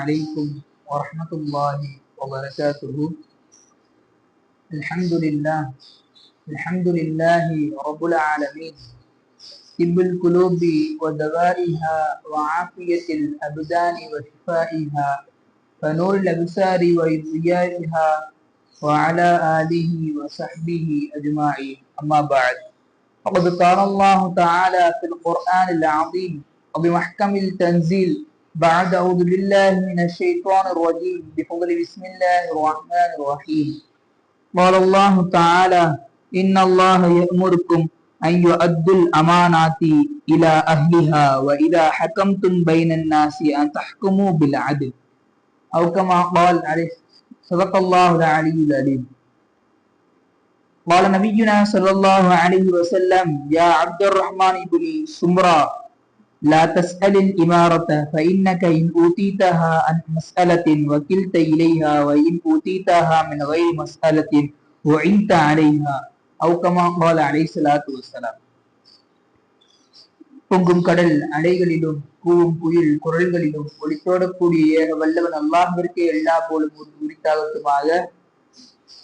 عليكم ورحمة الله وبركاته. الحمد لله الحمد لله رب العالمين. طب القلوب ودوائها وعافية الأبدان وشفائها فنور الأبصار وضيائها وعلى آله وصحبه أجمعين. أما بعد فقد قال الله تعالى في القرآن العظيم وبمحكم التنزيل بعد أعوذ بالله من الشيطان الرجيم. بفضل بسم الله الرحمن الرحيم. قال الله تعالى إن الله يأمركم أن يؤدوا الأمانات إلى أهلها وإذا حكمتم بين الناس أن تحكموا بالعدل. أو كما قال عليه صدق الله العلي العليم قال نبينا صلى الله عليه وسلم يا عبد الرحمن بن سمرة لا تسأل الإمارة فإنك إن أوتيتها عن مسألة وكلت إليها وإن أوتيتها من غير مسألة وعنت عليها أو كما قال عليه الصلاة والسلام பொங்கும் கடல் அலைகளிலும் கூவும் புயல் குரல்களிலும் ஒளித்தோடக்கூடிய ஏக வல்லவன் அல்லாஹிற்கு எல்லா போலும் ஒரு உரித்தாகட்டுமாக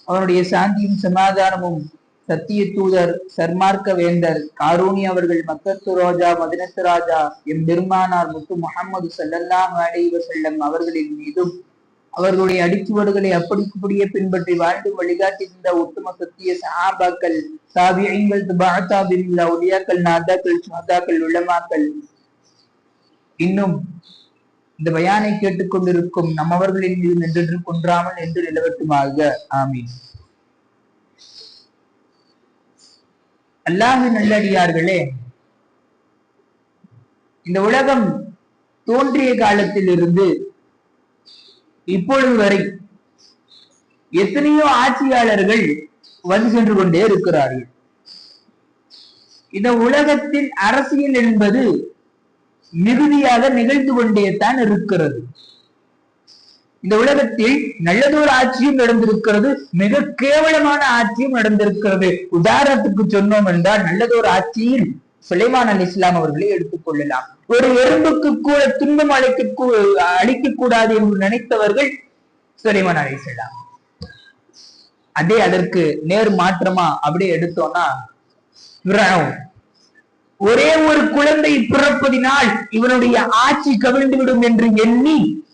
அவனுடைய சாந்தியும் சமாதானமும் சத்திய தூதர் சர்மார்க்க வேந்தர் காரூணி அவர்கள் மக்கத்து ரோஜா மதினத்து ராஜா எம் பெருமானார் முத்து முகமது சல்லல்லாஹ் அலைவ செல்லம் அவர்களின் மீதும் அவர்களுடைய அடிச்சுவடுகளை அப்படிக்குப்படியே பின்பற்றி வாழ்ந்து வழிகாட்டியிருந்த ஒட்டும சத்திய சஹாபாக்கள் தாபியங்கள் தாபிகள் ஒளியாக்கள் நாதாக்கள் சுமதாக்கள் உளமாக்கள் இன்னும் இந்த பயானை கேட்டுக்கொண்டிருக்கும் நம்மவர்களின் மீது நின்று கொன்றாமல் என்று நிலவட்டுமாக. ஆமீன். அல்லாஹு நல்லடியார்களே இந்த உலகம் தோன்றிய காலத்திலிருந்து இப்பொழுது வரை எத்தனையோ ஆட்சியாளர்கள் வந்து சென்று கொண்டே இருக்கிறார்கள். இந்த உலகத்தின் அரசியல் என்பது மிகுதியாக நிகழ்ந்து கொண்டே தான் இருக்கிறது. இந்த உலகத்தில் நல்லதொரு ஆட்சியும் நடந்திருக்கிறது மிக கேவலமான ஆட்சியும் நடந்திருக்கிறது. உதாரணத்துக்கு சொன்னோம் என்றால் நல்லதொரு ஆட்சியில் சுலைமான் அலி இஸ்லாம் அவர்களை எடுத்துக் கொள்ளலாம். ஒரு எறும்புக்கு கூட துன்பம் அழைக்க அளிக்க கூடாது என்று நினைத்தவர்கள் சுலைமான் அலி இஸ்லாம். அதே அதற்கு நேர் மாற்றமா அப்படியே எடுத்தோம்னா ஒரே ஒரு குழந்தை பிறப்பதினால் இவனுடைய ஆட்சி கவிழ்ந்து விடும் என்று எண்ணி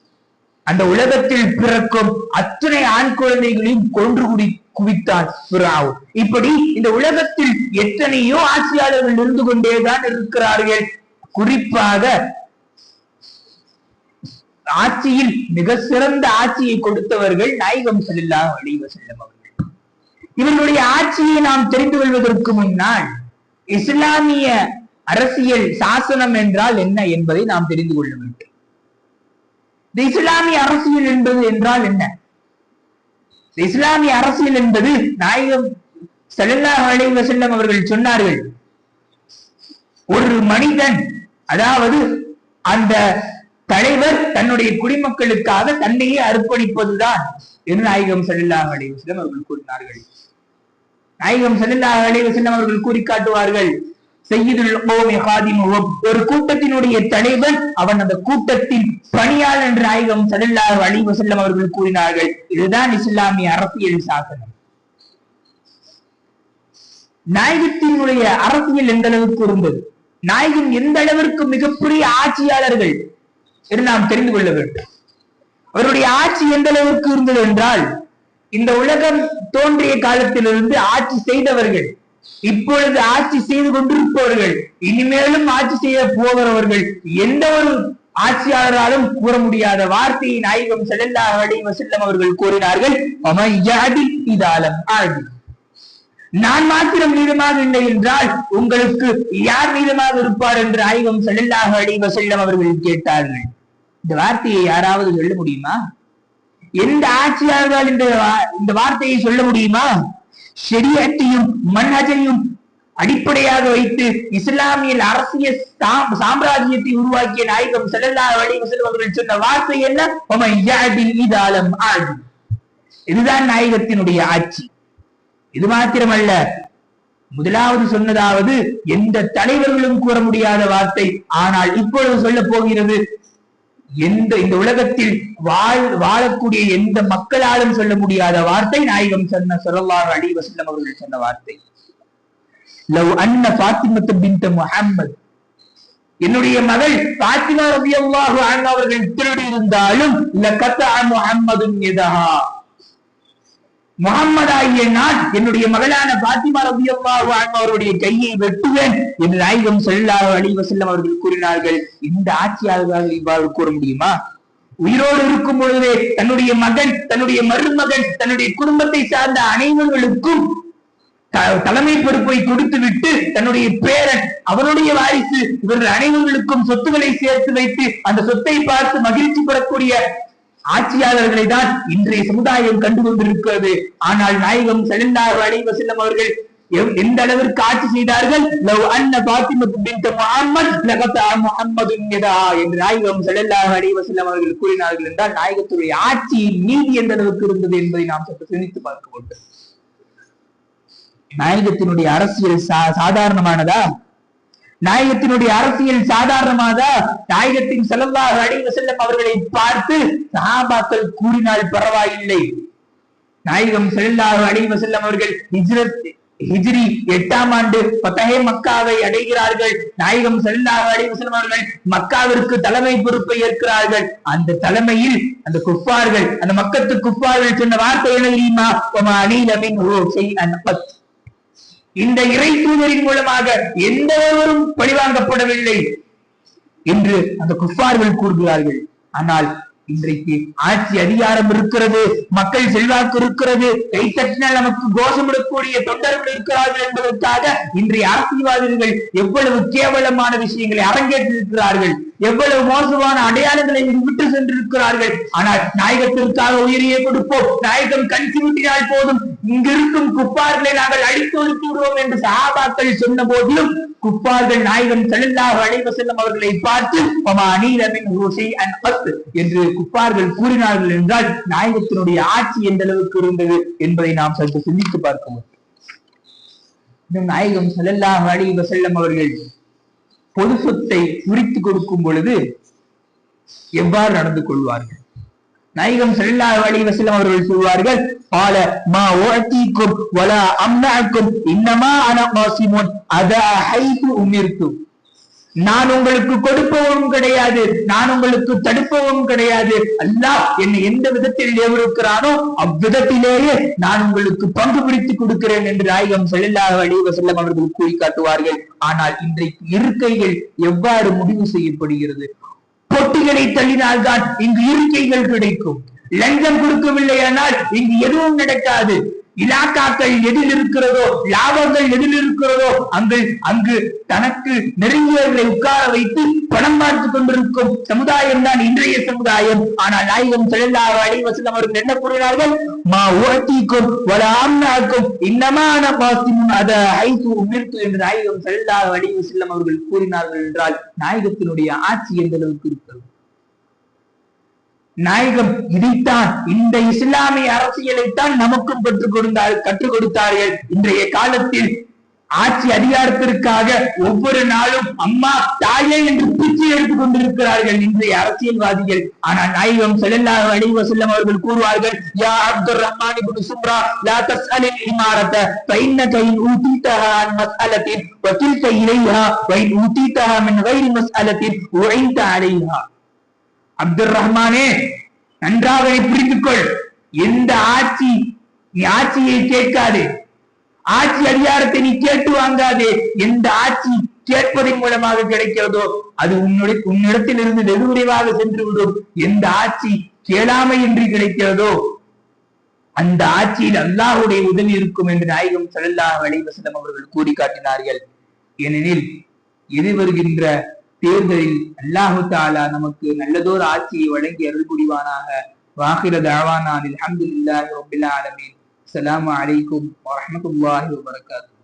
அந்த உலகத்தில் பிறக்கும் அத்தனை ஆண் குழந்தைகளையும் கொன்று குடி குவித்தான் பிராவ். இப்படி இந்த உலகத்தில் எத்தனையோ ஆட்சியாளர்கள் இருந்து கொண்டேதான் இருக்கிறார்கள். குறிப்பாக ஆட்சியில் மிக சிறந்த ஆட்சியை கொடுத்தவர்கள் நாயகம் செல்லா வழிவ செல்லும் அவர்கள். இவர்களுடைய ஆட்சியை நாம் தெரிந்து கொள்வதற்கு முன்னால் இஸ்லாமிய அரசியல் சாசனம் என்றால் என்ன என்பதை நாம் தெரிந்து கொள்ள வேண்டும். இஸ்லாமிய அரசியல் என்பது என்றால் என்ன? இஸ்லாமிய அரசியல் என்பது நாயகம் செல்லல்லா அலைவ செல்லம் அவர்கள் சொன்னார்கள் ஒரு மனிதன் அதாவது அந்த தலைவர் தன்னுடைய குடிமக்களுக்காக தன்னையே அர்ப்பணிப்பதுதான் என்று நாயகம் செல்லல்லா அலைவசல்லம் அவர்கள் கூறினார்கள். நாயகம் செல்லல்லா அலைவசல்லம் அவர்கள் கூறி காட்டுவார்கள் ஒரு கூட்டத்தினுடைய தலைவன் அவன் அந்த கூட்டத்தின் பணியாளர் என்று நாயகம் சடல்லார் அழிவு செல்லம் அவர்கள் கூறினார்கள். இதுதான் இஸ்லாமிய அரசியல் சாசனம். நாயகத்தினுடைய அரசியல் எந்த அளவுக்கு இருந்தது? நாயகம் எந்த அளவிற்கு மிகப்பெரிய ஆட்சியாளர்கள் என்று நாம் தெரிந்து கொள்ள வேண்டும். அவருடைய ஆட்சி எந்த அளவுக்கு இருந்தது என்றால் இந்த உலகம் தோன்றிய காலத்திலிருந்து ஆட்சி செய்தவர்கள் இப்பொழுது ஆட்சி செய்து கொண்டிருப்பவர்கள் இனிமேலும் ஆட்சி செய்ய போகிறவர்கள் எந்த ஒரு ஆட்சியாளராலும் கூற முடியாத வார்த்தையை நாயகம் செல்லல்லா அலி வசல்லம் அவர்கள் கூறினார்கள் இதாலம் ஆழ்வி நான் மாத்திரம் மீதமாக இல்லை என்றால் உங்களுக்கு யார் மீதமாக இருப்பார் என்று ஆய்வம் செல்லாக அடைவ செல்லம் அவர்கள் கேட்டார்கள். இந்த வார்த்தையை யாராவது சொல்ல முடியுமா? எந்த ஆட்சியாளர்கள் இந்த வார்த்தையை சொல்ல முடியுமா? ஷெரியத்தையும் மன்ஹஜையும் அடிப்படையாக வைத்து இஸ்லாமிய அரசியல் சாம்ராஜ்யத்தை உருவாக்கிய நாயகம் செல்லல்லா வழிவசல் அவர்கள் சொன்ன வார்த்தை என்ன? இதுதான் நாயகத்தினுடைய ஆட்சி. இது மாத்திரமல்ல முதலாவது சொன்னதாவது எந்த தலைவர்களும் கூற முடியாத வார்த்தை. ஆனால் இப்பொழுது சொல்ல போகிறது எந்த இந்த உலகத்தில் வாழ் வாழக்கூடிய எந்த மக்களாலும் சொல்ல முடியாத வார்த்தை நாயகம் சொன்ன சொல்லல்லாஹு அலைஹி வசல்லம் அவர்கள் சொன்ன வார்த்தை. லவ் அன்ன பாத்திமத்து பின்த் முஹம்மத். என்னுடைய மகள் பாத்திமா ரலியல்லாஹு அன்ஹா அவர்கள் திருடி இருந்தாலும் லகத்தா முஹம்மதுன் யதஹா. முகம்மது ஆகிய நான் என்னுடைய மகளான பாத்திமா ரபி அவருடைய கையை வெட்டுவேன் என்று நாயகம் செல்லா அலி வசல்லம் அவர்கள் கூறினார்கள். இந்த ஆட்சியாளர்கள் இவ்வாறு கூற முடியுமா? உயிரோடு இருக்கும் பொழுதே தன்னுடைய மகன் தன்னுடைய மருமகன் தன்னுடைய குடும்பத்தை சார்ந்த அனைவர்களுக்கும் த- தலைமை பொறுப்பை கொடுத்து விட்டு தன்னுடைய பேரன் அவருடைய வாரிசு இவர்கள் அனைவர்களுக்கும் சொத்துக்களை சேர்த்து வைத்து அந்த சொத்தை பார்த்து மகிழ்ச்சி பெறக்கூடிய ஆட்சியாளர்களை தான் இன்றைய சமுதாயம் கண்டு கொண்டிருக்கிறது ஆனால் நாயகம் செல்லார் அலைவ வஸல்லம் அவர்கள் எவ்- எந்த அளவிற்கு ஆட்சி செய்தார்கள்? லவ் அன்ன முஹம்மத் என்று நாயகம் ஸல்லல்லாஹு அலைஹி வஸல்லம் அவர்கள் கூறினார்கள் என்றால் நாயகத்துடைய ஆட்சியின் நீதி எந்த அளவுக்கு இருந்தது என்பதை நாம் சற்று சிந்தித்து பார்க்க வேண்டும். நாயகத்தினுடைய அரசியல் சா- சாதாரணமானதா? நாயகத்தினுடைய அரசியல் சாதாரணமாக நாயகத்தின் செலவாக அலைஹி செல்லும் அவர்களை பார்த்து சஹாபாக்கள் கூறினால் பரவாயில்லை. நாயகம் செல்லாக அலைஹி செல்லும் அவர்கள் ஹிஜ்ரத் ஹிஜ்ரி எட்டாம் ஆண்டு பத்தகே மக்காவை அடைகிறார்கள். நாயகம் செல்லாக அலைஹி செல்லும் அவர்கள் மக்காவிற்கு தலைமை பொறுப்பை ஏற்கிறார்கள். அந்த தலைமையில் அந்த குப்பார்கள் அந்த மக்கத்து குப்பார்கள் சொன்ன வார்த்தை என்ன தெரியுமா? "வமா இந்த இறை தூதரின் மூலமாக எந்த ஒருவரும் பழிவாங்கப்படவில்லை என்று அந்த குஃபார்கள் கூறுகிறார்கள். ஆனால் இன்றைக்கு ஆட்சி அதிகாரம் இருக்கிறது மக்கள் செல்வாக்கு இருக்கிறது கை தட்டினால் நமக்கு கோஷமிடக்கூடிய தொண்டர்கள் இருக்கிறார்கள் என்பதற்காக இன்றைய அரசியல்வாதிகள் எவ்வளவு கேவலமான விஷயங்களை அரங்கேற்றிருக்கிறார்கள். எவ்வளவு மோசமான அடையாளங்களை விட்டு சென்றிருக்கிறார்கள். ஆனால் நாயகத்திற்காக உயிரியை கொடுப்போம். நாயகம் கண் போதும். இங்கிருக்கும் குப்பார்களை நாங்கள் அழித்து ஒழித்து என்று சகாபாக்கள் சொன்ன போதிலும் குப்பார்கள் நாயகம் ஸல்லல்லாஹு அலைஹி செல்லும் அவர்களை பார்த்து "வமா அனீல மின்ஹு ஷைஅன் என்று குப்பார்கள் கூறினார்கள் என்றால் நாயகத்தினுடைய ஆட்சி எந்த அளவுக்கு இருந்தது என்பதை நாம் சற்று சிந்தித்து பார்க்க முடியும் நாயகம் ஸல்லல்லாஹு அலைஹி செல்லும் அவர்கள் பொது சொத்தை முறித்து கொடுக்கும் பொழுது எவ்வாறு நடந்து கொள்வார்கள்? நாயகம் செல்லா வழி வசலம் அவர்கள் சொல்வார்கள் பால மா ஓட்டிக்கும் வலா அம்னாக்கும் இன்னமா அன மாசிமோன் அத ஹைத்து உமிர்த்தும். நான் உங்களுக்கு கொடுப்பவும் கிடையாது நான் உங்களுக்கு தடுப்பவும் கிடையாது. அல்லாஹ் என்னை எந்த விதத்தில் ஏவிருக்கிறானோ அவ்விதத்திலேயே நான் உங்களுக்கு பங்கு பிடித்து கொடுக்கிறேன் என்று நாயகம் செல்லாக அலைஹி செல்லம் அவர்கள் கூறி காட்டுவார்கள் ஆனால் இன்றைக்கு இருக்கைகள் எவ்வாறு முடிவு செய்யப்படுகிறது? பொட்டிகளை தள்ளினால்தான் இங்கு இருக்கைகள் கிடைக்கும். லஞ்சம் கொடுக்கவில்லையானால் இங்கு எதுவும் நடக்காது. இலாக்காக்கள் எதில் இருக்கிறதோ லாபங்கள் எதில் இருக்கிறதோ அங்கு அங்கு தனக்கு நெருங்கியவர்களை உட்கார வைத்து பணம் பார்த்து கொண்டிருக்கும் சமுதாயம் தான் இன்றைய சமுதாயம். ஆனால் நாயகம் செல்லாத அலைஹி அவர்கள் என்ன கூறினார்கள்? மா ஓட்டிக்கும் ஒரு ஆம்னாக்கும் இன்னமான பாசிமும் அத ஐசு உமிர்த்து என்று நாயகம் செல்லாத அலைஹி அவர்கள் கூறினார்கள் என்றால் நாயகத்தினுடைய ஆட்சி எந்த அளவுக்கு இருக்கிறது? நாயகம் இதைத்தான் இந்த இஸ்லாமிய அரசியலைத்தான் நமக்கும் பெற்றுக் கொடுத்தார் கற்றுக் கொடுத்தார்கள். இன்றைய காலத்தில் ஆட்சி அதிகாரத்திற்காக ஒவ்வொரு நாளும் அம்மா தாயே என்று பிச்சை எடுத்துக் கொண்டிருக்கிறார்கள் இன்றைய அரசியல்வாதிகள். ஆனால் நாயகம் செல்லல்லா அழிவ செல்லம் அவர்கள் கூறுவார்கள் யா அப்துல் ரஹ்மான் குரு சுப்ரா லா தஸ்அலில் இமாரத ஃபைன்ன கைன் ஊதிதஹா அன் மஸ்அலத்தின் வகில்த இலைஹா வைன் ஊதிதஹா மின் வைரி மஸ்அலத்தின் உழைந்த அலைஹா. அப்துல் ரஹ்மானே நன்றாக இதை புரிந்து கொள் எந்த ஆட்சி நீ ஆட்சியை கேட்காது. ஆட்சி அதிகாரத்தை நீ கேட்டு வாங்காதே. எந்த ஆட்சி கேட்பதன் மூலமாக கிடைக்கிறதோ அது உன்னுடைய உன்னிடத்தில் இருந்து வெகு விரைவாக சென்று விடும் எந்த ஆட்சி கேளாமையின்றி கிடைக்கிறதோ அந்த ஆட்சியில் அல்லாஹுடைய உதவி இருக்கும் என்று நாயகம் ஸல்லல்லாஹு அலைஹி அவர்கள் கூறி காட்டினார்கள். ஏனெனில் எதிர்வருகின்ற தேர்தலில் அல்லாஹு தாலா நமக்கு நல்லதோர் ஆட்சியை வழங்கி அருள் புரிவானாக. வாஹிர தாவானான் அல்ஹம்துலில்லாஹி ரப்பில் ஆலமீன். அலாம் அலைக்கும் வரஹ்மத்துல்லாஹி வபரகாத்துஹு